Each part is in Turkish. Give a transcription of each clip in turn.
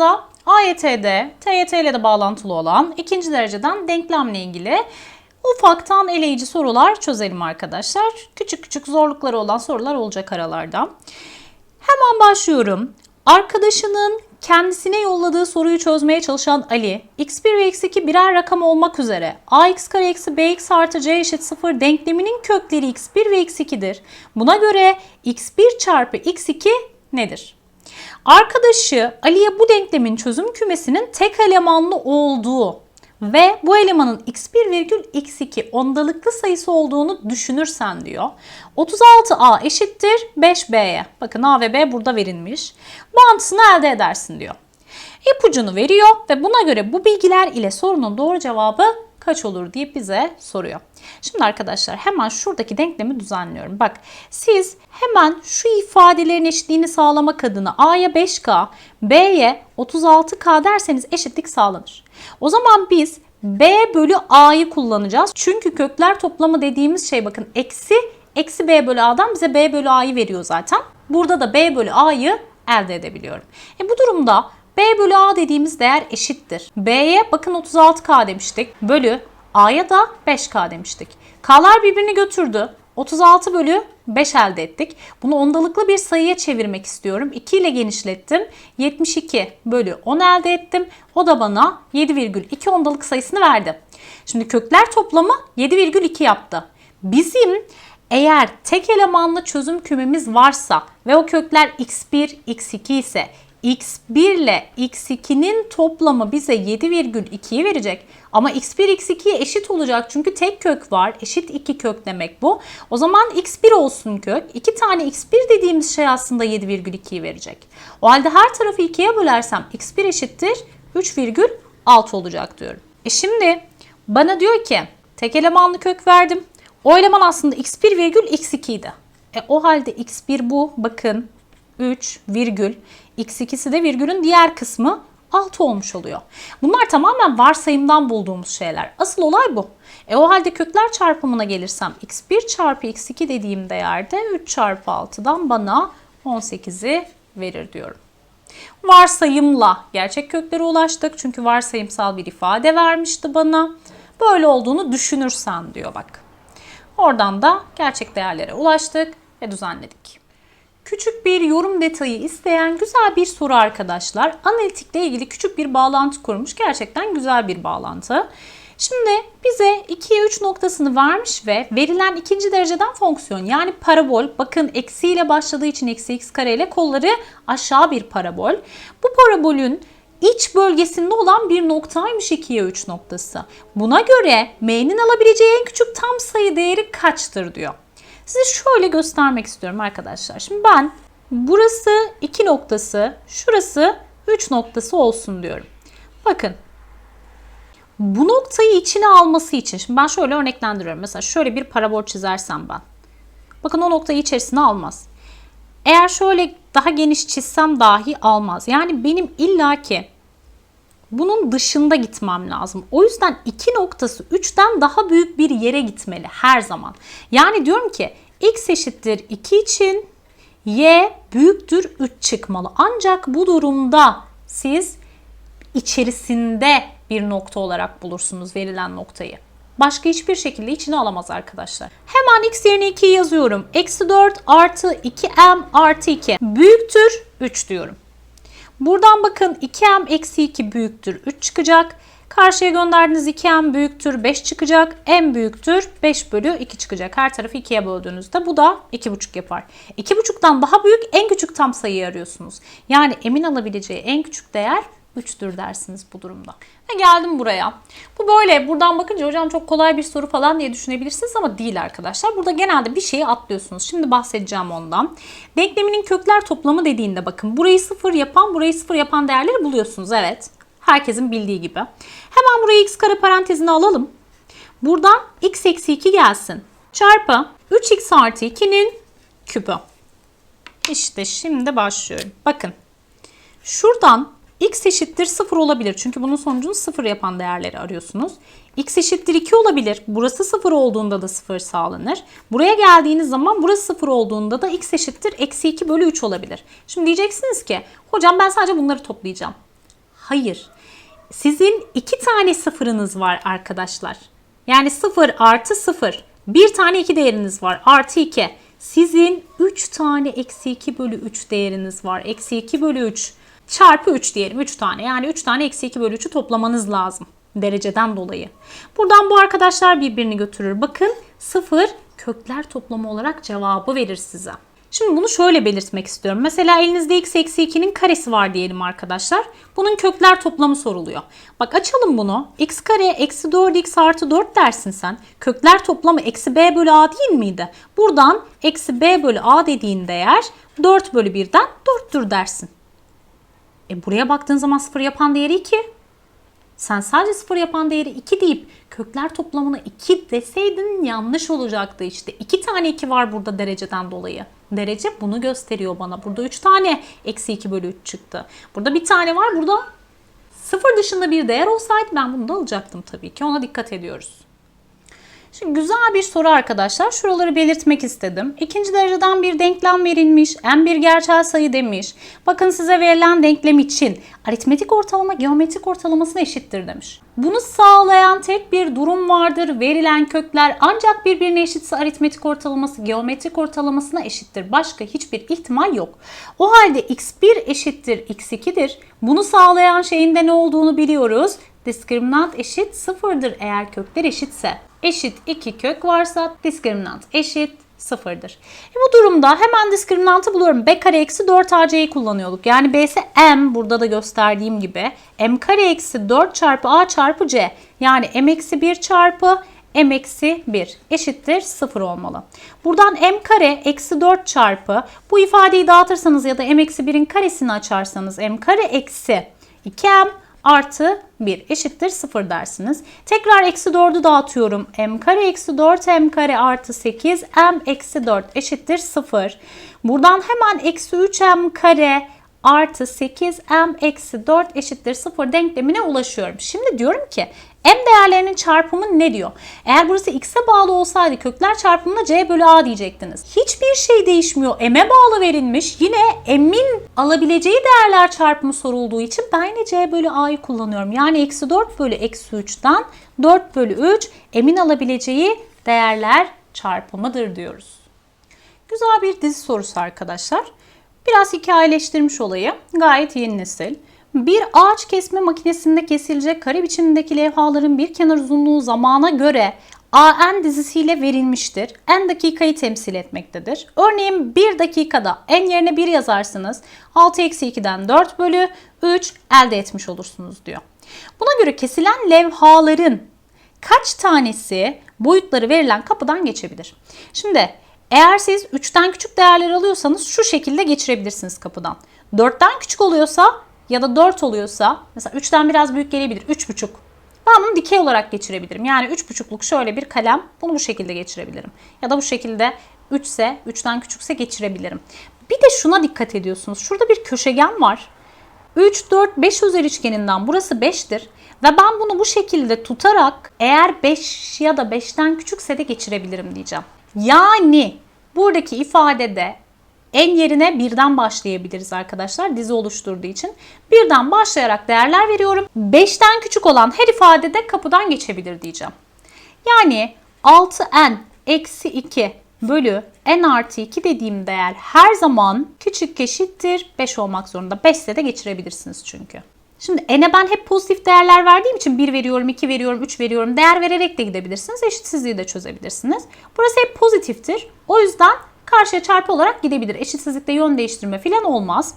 videolarımızda AYT'de, TYT ile de bağlantılı olan ikinci dereceden denklemle ilgili ufaktan eleyici sorular çözelim arkadaşlar. Küçük küçük zorlukları olan sorular olacak aralarda. Hemen başlıyorum. Arkadaşının kendisine yolladığı soruyu çözmeye çalışan Ali, x1 ve x2 birer rakam olmak üzere ax kare eksi bx artı c eşit 0 denkleminin kökleri x1 ve x2'dir. Buna göre x1 çarpı x2 nedir? Arkadaşı Ali'ye bu denklemin çözüm kümesinin tek elemanlı olduğu ve bu elemanın x1 virgül x2 ondalıklı sayısı olduğunu düşünürsen diyor. 36a eşittir 5b'ye. Bakın a ve b burada verilmiş. Mantısını elde edersin diyor. İpucunu veriyor ve buna göre bu bilgiler ile sorunun doğru cevabı kaç olur diye bize soruyor. Şimdi arkadaşlar hemen şuradaki denklemi düzenliyorum. Bak siz hemen şu ifadelerin eşitliğini sağlamak adına A'ya 5K, B'ye 36K derseniz eşitlik sağlanır. O zaman biz B bölü A'yı kullanacağız. Çünkü kökler toplamı dediğimiz şey bakın eksi eksi B bölü A'dan bize B bölü A'yı veriyor zaten. Burada da B bölü A'yı elde edebiliyorum. E bu durumda B bölü A dediğimiz değer eşittir. B'ye bakın 36K demiştik. Bölü A'ya da 5K demiştik. K'lar birbirini götürdü. 36 bölü 5 elde ettik. Bunu ondalıklı bir sayıya çevirmek istiyorum. 2 ile genişlettim. 72 bölü 10 elde ettim. O da bana 7,2 ondalık sayısını verdi. Şimdi kökler toplamı 7,2 yaptı. Bizim eğer tek elemanlı çözüm kümemiz varsa ve o kökler x1, x2 ise x1 ile x2'nin toplamı bize 7,2'yi verecek. Ama x1 x2'ye eşit olacak çünkü tek kök var. Eşit 2 kök demek bu. O zaman x1 olsun kök. 2 tane x1 dediğimiz şey aslında 7,2'yi verecek. O halde her tarafı 2'ye bölersem x1 eşittir 3,6 olacak diyorum. E şimdi bana diyor ki tek elemanlı kök verdim. O eleman aslında x1 virgül x2 idi. E o halde x1 bu. Bakın 3 virgül x2'si de virgülün diğer kısmı 6 olmuş oluyor. Bunlar tamamen varsayımdan bulduğumuz şeyler. Asıl olay bu. E o halde kökler çarpımına gelirsem x1 çarpı x2 dediğim değerde 3 çarpı 6'dan bana 18'i verir diyorum. Varsayımla gerçek köklere ulaştık. Çünkü varsayımsal bir ifade vermişti bana. Böyle olduğunu düşünürsen diyor bak. Oradan da gerçek değerlere ulaştık ve düzenledik. Küçük bir yorum detayı isteyen güzel bir soru arkadaşlar. Analitikle ilgili küçük bir bağlantı kurmuş. Gerçekten güzel bir bağlantı. Şimdi bize 2'ye 3 noktasını vermiş ve verilen ikinci dereceden fonksiyon yani parabol bakın eksiyle başladığı için eksi x kare ile kolları aşağı bir parabol. Bu parabolün iç bölgesinde olan bir noktaymış 2'ye 3 noktası. Buna göre m'nin alabileceği en küçük tam sayı değeri kaçtır diyor. Size şöyle göstermek istiyorum arkadaşlar. Şimdi ben burası 2 noktası, şurası 3 noktası olsun diyorum. Bakın bu noktayı içine alması için, şimdi ben şöyle örneklendiriyorum. Mesela şöyle bir parabol çizersem ben. Bakın o noktayı içerisine almaz. Eğer şöyle daha geniş çizsem dahi almaz. Yani benim illaki bunun dışında gitmem lazım. O yüzden 2 noktası 3'ten daha büyük bir yere gitmeli her zaman. Yani diyorum ki x eşittir 2 için y büyüktür 3 çıkmalı. Ancak bu durumda siz içerisinde bir nokta olarak bulursunuz verilen noktayı. Başka hiçbir şekilde içine alamaz arkadaşlar. Hemen x yerine 2 yazıyorum. Eksi 4 artı 2m artı 2 büyüktür 3 diyorum. Buradan bakın 2m eksi 2 büyüktür 3 çıkacak. Karşıya gönderdiğiniz 2m büyüktür 5 çıkacak. m büyüktür 5 bölü 2 çıkacak. Her tarafı 2'ye böldüğünüzde bu da 2,5 yapar. 2,5'tan daha büyük en küçük tam sayıyı arıyorsunuz. Yani m'in alabileceği en küçük değer 3'tür dersiniz bu durumda. Ve geldim buraya. Bu böyle buradan bakınca hocam çok kolay bir soru falan diye düşünebilirsiniz ama değil arkadaşlar. Burada genelde bir şeyi atlıyorsunuz. Şimdi bahsedeceğim ondan. Denkleminin kökler toplamı dediğinde bakın burayı sıfır yapan burayı sıfır yapan değerleri buluyorsunuz. Evet. Herkesin bildiği gibi. Hemen burayı x kare parantezine alalım. Buradan x eksi 2 gelsin. Çarpı 3x artı 2'nin küpü. İşte şimdi başlıyorum. Bakın. Şuradan x eşittir 0 olabilir. Çünkü bunun sonucunu 0 yapan değerleri arıyorsunuz. x eşittir 2 olabilir. Burası 0 olduğunda da 0 sağlanır. Buraya geldiğiniz zaman burası 0 olduğunda da x eşittir eksi 2 bölü 3 olabilir. Şimdi diyeceksiniz ki hocam ben sadece bunları toplayacağım. Hayır. Sizin iki tane sıfırınız var arkadaşlar. Yani 0 artı 0. Bir tane 2 değeriniz var. Artı 2. Sizin 3 tane eksi 2 bölü 3 değeriniz var. Eksi 2 bölü 3 çarpı 3 diyelim. 3 tane. Yani 3 tane eksi 2 bölü 3'ü toplamanız lazım. Dereceden dolayı. Buradan bu arkadaşlar birbirini götürür. Bakın 0 kökler toplamı olarak cevabı verir size. Şimdi bunu şöyle belirtmek istiyorum. Mesela elinizde x eksi 2'nin karesi var diyelim arkadaşlar. Bunun kökler toplamı soruluyor. Bak açalım bunu. x kare eksi 4x artı 4 dersin sen. Kökler toplamı eksi b bölü a değil miydi? Buradan eksi b bölü a dediğin değer 4 bölü 1'den 4'tür dersin. E buraya baktığın zaman sıfır yapan değeri 2. Sen sadece sıfır yapan değeri 2 deyip kökler toplamını 2 deseydin yanlış olacaktı işte. 2 tane 2 var burada dereceden dolayı. Derece bunu gösteriyor bana. Burada 3 tane eksi 2 bölü 3 çıktı. Burada bir tane var. Burada sıfır dışında bir değer olsaydı ben bunu da alacaktım tabii ki. Ona dikkat ediyoruz. Şimdi güzel bir soru arkadaşlar. Şuraları belirtmek istedim. İkinci dereceden bir denklem verilmiş. En bir gerçel sayı demiş. Bakın size verilen denklem için aritmetik ortalama geometrik ortalamasına eşittir demiş. Bunu sağlayan tek bir durum vardır. Verilen kökler ancak birbirine eşitse aritmetik ortalaması geometrik ortalamasına eşittir. Başka hiçbir ihtimal yok. O halde x1 eşittir x2'dir. Bunu sağlayan şeyin de ne olduğunu biliyoruz. Diskriminant eşit sıfırdır eğer kökler eşitse. Eşit 2 kök varsa diskriminant eşit sıfırdır. E bu durumda hemen diskriminantı buluyorum. B kare eksi 4 AC'yi kullanıyorduk. Yani B'si M burada da gösterdiğim gibi. M kare eksi 4 çarpı A çarpı C. Yani M eksi 1 çarpı M eksi 1 eşittir 0 olmalı. Buradan M kare eksi 4 çarpı bu ifadeyi dağıtırsanız ya da M eksi 1'in karesini açarsanız M kare eksi 2M artı 1 eşittir 0 dersiniz. Tekrar eksi 4'ü dağıtıyorum. m kare eksi 4 m kare artı 8 m eksi 4 eşittir 0. Buradan hemen eksi 3 m kare artı 8 m eksi 4 eşittir 0 denklemine ulaşıyorum. Şimdi diyorum ki m değerlerinin çarpımı ne diyor? Eğer burası x'e bağlı olsaydı kökler çarpımına c bölü a diyecektiniz. Hiçbir şey değişmiyor. m'e bağlı verilmiş. Yine m'in alabileceği değerler çarpımı sorulduğu için ben yine c bölü a'yı kullanıyorum. Yani eksi 4 bölü eksi 3'ten 4 bölü 3 m'in alabileceği değerler çarpımıdır diyoruz. Güzel bir dizi sorusu arkadaşlar. Biraz hikayeleştirmiş olayı. Gayet yeni nesil. Bir ağaç kesme makinesinde kesilecek kare biçimindeki levhaların bir kenar uzunluğu zamana göre AN dizisiyle verilmiştir. N dakikayı temsil etmektedir. Örneğin 1 dakikada N yerine 1 yazarsınız. 6 eksi 2'den 4 bölü 3 elde etmiş olursunuz diyor. Buna göre kesilen levhaların kaç tanesi boyutları verilen kapıdan geçebilir? Şimdi eğer siz 3'ten küçük değerler alıyorsanız şu şekilde geçirebilirsiniz kapıdan. 4'ten küçük oluyorsa ya da 4 oluyorsa mesela 3'ten biraz büyük gelebilir 3,5. Ben bunu dikey olarak geçirebilirim. Yani 3,5'luk şöyle bir kalem bunu bu şekilde geçirebilirim. Ya da bu şekilde 3 ise 3'ten küçükse geçirebilirim. Bir de şuna dikkat ediyorsunuz. Şurada bir köşegen var. 3, 4, 5 özel üçgeninden burası 5'tir. Ve ben bunu bu şekilde tutarak eğer 5 ya da 5'ten küçükse de geçirebilirim diyeceğim. Yani buradaki ifadede en yerine birden başlayabiliriz arkadaşlar dizi oluşturduğu için. Birden başlayarak değerler veriyorum. 5'ten küçük olan her ifadede kapıdan geçebilir diyeceğim. Yani 6n eksi 2 bölü n artı 2 dediğim değer her zaman küçük eşittir 5 olmak zorunda. 5 ise de geçirebilirsiniz çünkü. Şimdi n'e ben hep pozitif değerler verdiğim için 1 veriyorum, 2 veriyorum, 3 veriyorum. Değer vererek de gidebilirsiniz. Eşitsizliği de çözebilirsiniz. Burası hep pozitiftir. O yüzden karşıya çarpı olarak gidebilir. Eşitsizlikte yön değiştirme falan olmaz.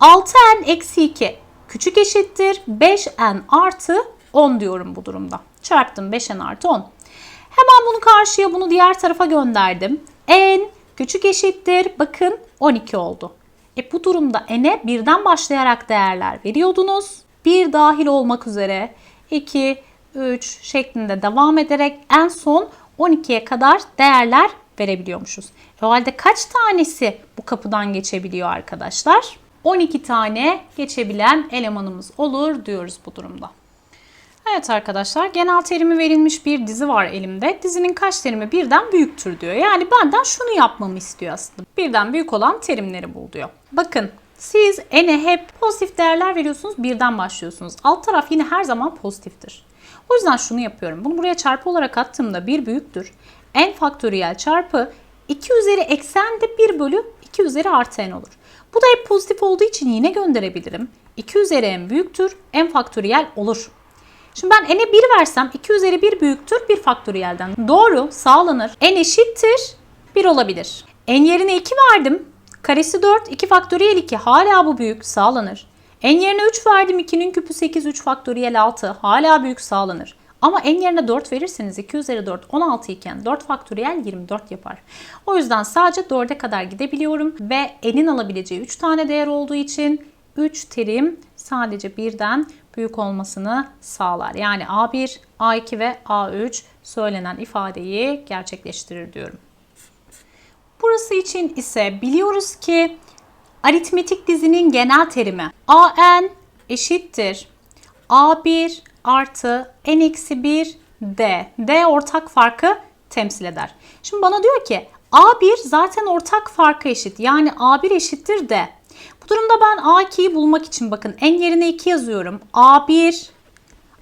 6n eksi 2 küçük eşittir 5n artı 10 diyorum bu durumda. Çarptım 5n artı 10. Hemen bunu karşıya bunu diğer tarafa gönderdim. n küçük eşittir bakın 12 oldu. E bu durumda n'e birden başlayarak değerler veriyordunuz. 1 dahil olmak üzere 2, 3 şeklinde devam ederek en son 12'ye kadar değerler verebiliyormuşuz. E o halde kaç tanesi bu kapıdan geçebiliyor arkadaşlar? 12 tane geçebilen elemanımız olur diyoruz bu durumda. Evet arkadaşlar genel terimi verilmiş bir dizi var elimde. Dizinin kaç terimi birden büyüktür diyor. Yani benden şunu yapmamı istiyor aslında. Birden büyük olan terimleri bul diyor. Bakın Siz n'e hep pozitif değerler veriyorsunuz. Birden başlıyorsunuz. Alt taraf yine her zaman pozitiftir. O yüzden şunu yapıyorum. Bunu buraya çarpı olarak attığımda 1 büyüktür. N faktöriyel çarpı 2 üzeri eksen de 1 bölü 2 üzeri artı n olur. Bu da hep pozitif olduğu için yine gönderebilirim. 2 üzeri n büyüktür. n faktöriyel olur. Şimdi ben n'e 1 versem 2 üzeri 1 büyüktür 1 faktöriyelden. Doğru sağlanır. n eşittir 1 olabilir. n yerine 2 verdim. Karesi 4, 2 faktöriyel 2 hala bu büyük sağlanır. n yerine 3 verdim 2'nin küpü 8, 3 faktöriyel 6 hala büyük sağlanır. Ama n yerine 4 verirseniz 2 üzeri 4 16 iken 4 faktöriyel 24 yapar. O yüzden sadece 4'e kadar gidebiliyorum ve n'in alabileceği 3 tane değer olduğu için 3 terim sadece birden büyük olmasını sağlar. Yani A1, A2 ve A3 söylenen ifadeyi gerçekleştirir diyorum. Burası için ise biliyoruz ki aritmetik dizinin genel terimi AN eşittir A1 artı N eksi 1 D. D ortak farkı temsil eder. Şimdi bana diyor ki A1 zaten ortak farkı eşit. Yani A1 eşittir D. Bu durumda ben A2'yi bulmak için bakın n yerine 2 yazıyorum. A1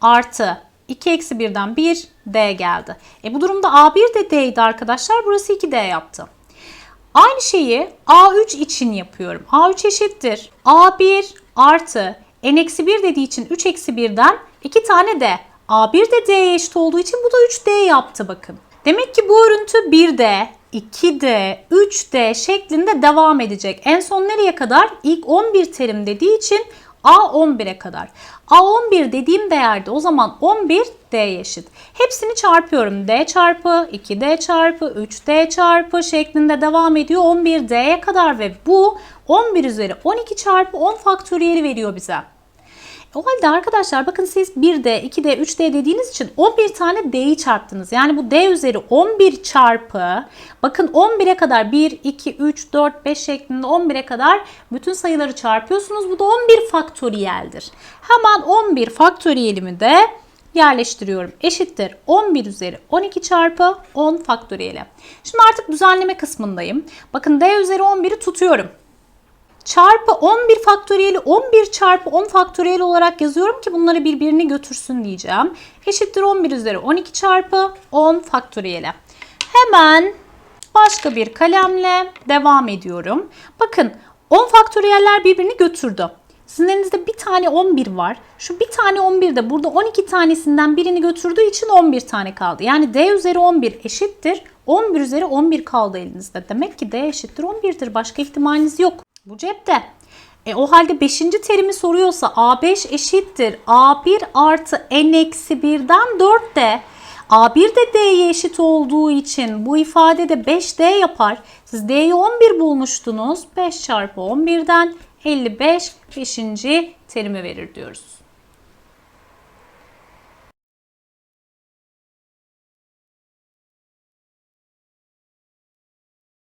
artı 2 eksi 1'den 1 D geldi. E bu durumda A1 de D'ydi arkadaşlar. Burası 2D yaptı. Aynı şeyi A3 için yapıyorum. A3 eşittir. A1 artı n eksi 1 dediği için 3 eksi 1'den 2 tane D. A1 de D'ye eşit olduğu için bu da 3D yaptı bakın. Demek ki bu örüntü 1D, 2D, 3D şeklinde devam edecek. En son nereye kadar? İlk 11 terim dediği için A11'e kadar. A11 dediğim değerde o zaman 11 D'ye eşit. Hepsini çarpıyorum. D çarpı 2D çarpı 3D çarpı şeklinde devam ediyor 11D'ye kadar ve bu 11 üzeri 12 çarpı 10 faktöriyeli veriyor bize. O halde arkadaşlar bakın siz 1D, 2D, 3D dediğiniz için 11 tane D'yi çarptınız. Yani bu D üzeri 11 çarpı bakın 11'e kadar 1, 2, 3, 4, 5 şeklinde 11'e kadar bütün sayıları çarpıyorsunuz. Bu da 11 faktöriyeldir. Hemen 11 faktöriyelimi de yerleştiriyorum. Eşittir 11 üzeri 12 çarpı 10 faktöriyeli. Şimdi artık düzenleme kısmındayım. Bakın D üzeri 11'i tutuyorum çarpı 11 faktöriyeli 11 çarpı 10 faktöriyel olarak yazıyorum ki bunları birbirini götürsün diyeceğim. Eşittir 11 üzeri 12 çarpı 10 faktöriyeli. Hemen başka bir kalemle devam ediyorum. Bakın 10 faktöriyeller birbirini götürdü. Sizin elinizde bir tane 11 var. Şu bir tane 11 de burada 12 tanesinden birini götürdüğü için 11 tane kaldı. Yani D üzeri 11 eşittir. 11 üzeri 11 kaldı elinizde. Demek ki D eşittir 11'dir. Başka ihtimaliniz yok. Bu cepte. E o halde 5. terimi soruyorsa A5 eşittir. A1 artı N eksi 1'den 4D. A1 de D'ye eşit olduğu için bu ifade de 5D yapar. Siz D'yi 11 bulmuştunuz. 5 çarpı 11'den 55 5. terimi verir diyoruz.